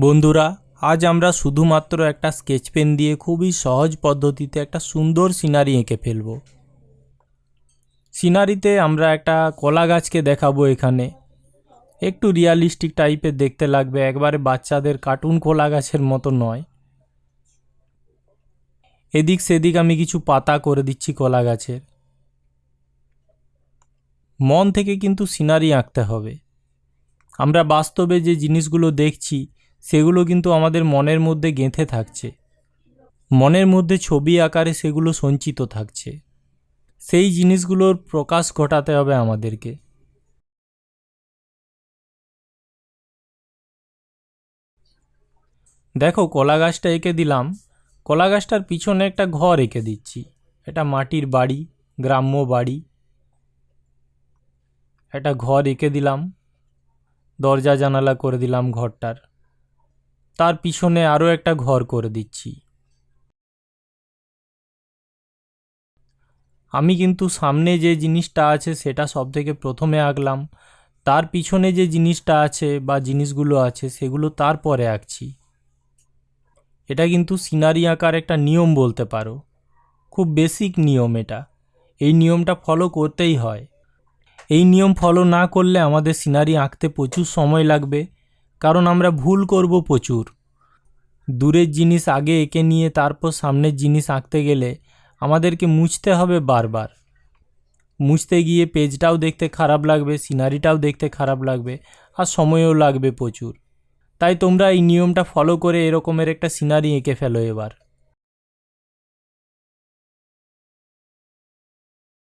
বন্ধুরা, আজ আমরা শুধুমাত্র একটা স্কেচ পেন দিয়ে খুবই সহজ পদ্ধতিতে একটা সুন্দর সিনারি এঁকে ফেলব। সিনারিতে আমরা একটা কলা গাছকে দেখাবো এখানে। একটু রিয়ালিস্টিক টাইপের দেখতে লাগবে, একবারে বাচ্চাদের কার্টুন কলা গাছের মতো নয়। এদিক সেদিক আমি কিছু পাতা করে দিচ্ছি কলা গাছের। মন থেকে কিন্তু সিনারি আঁকতে হবে। আমরা বাস্তবে যে জিনিসগুলো দেখছি সেগুলো কিন্তু আমাদের মনের মধ্যে গেঁথে থাকছে। মনের মধ্যে ছবি আকারে সেগুলো সঞ্চিত থাকছে। সেই জিনিসগুলোর প্রকাশ ঘটাতে হবে আমাদেরকে। দেখো, কলা গাছটা এঁকে দিলাম। কলা গাছটার পিছনে একটা ঘর এঁকে দিচ্ছি। এটা মাটির বাড়ি, গ্রাম্য বাড়ি। একটা ঘর এঁকে দিলাম। দরজা জানালা করে দিলাম ঘরটার। তার পিছনে আরও একটা ঘর করে দিচ্ছি। আমি কিন্তু সামনে যে জিনিসটা আছে সেটা সব থেকে প্রথমে আঁকলাম। তার পিছনে যে জিনিসটা আছে বা জিনিসগুলো আছে সেগুলো তারপরে আঁকছি। এটা কিন্তু সিনারি আঁকার একটা নিয়ম বলতে পারো। খুব বেসিক নিয়ম এটা। এই নিয়মটা ফলো করতেই হয়। এই নিয়ম ফলো না করলে আমাদের সিনারি আঁকতে প্রচুর সময় লাগবে। কারণ আমরা ভুল করব প্রচুর। দূরের জিনিস আগে এঁকে নিয়ে তারপর সামনের জিনিস আঁকতে গেলে আমাদেরকে মুছতে হবে বারবার। মুছতে গিয়ে পেজটাও দেখতে খারাপ লাগবে, সিনারিটাও দেখতে খারাপ লাগবে আর সময়ও লাগবে প্রচুর। তাই তোমরা এই নিয়মটা ফলো করে এরকমের একটা সিনারি এঁকে ফেলো এবার।